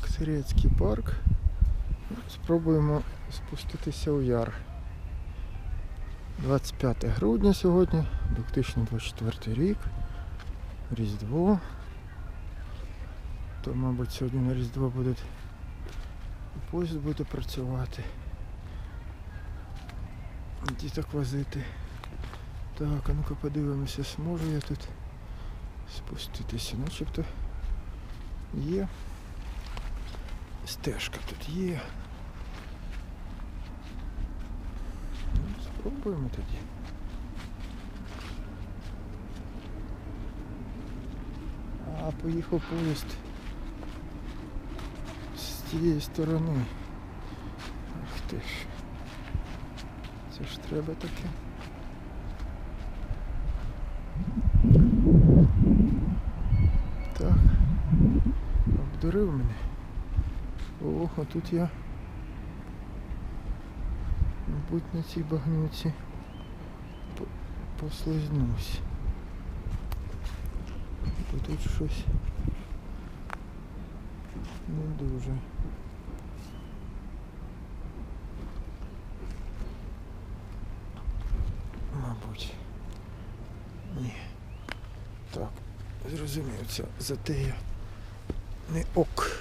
Так, Сирецький парк. Спробуємо спуститися у яр. 25 грудня сьогодні, 2024 рік. Різдво. То, мабуть, сьогодні на Різдво буде поїзд буде працювати. Діток возити. Так, а ну-ка подивимося, зможу я тут спуститися. Начебто є. Стежка тут є. Ну, спробуємо тоді. А, поїхав поїзд з тієї сторони. Ах ти ж. Це ж треба таке. Так. Обдурив мене. Ох, а тут я. Мабуть, на цій багнюці по- послизнусь. Бо тут щось не дуже. Мабуть. Ні. Так, зрозумів, ця затея не ок.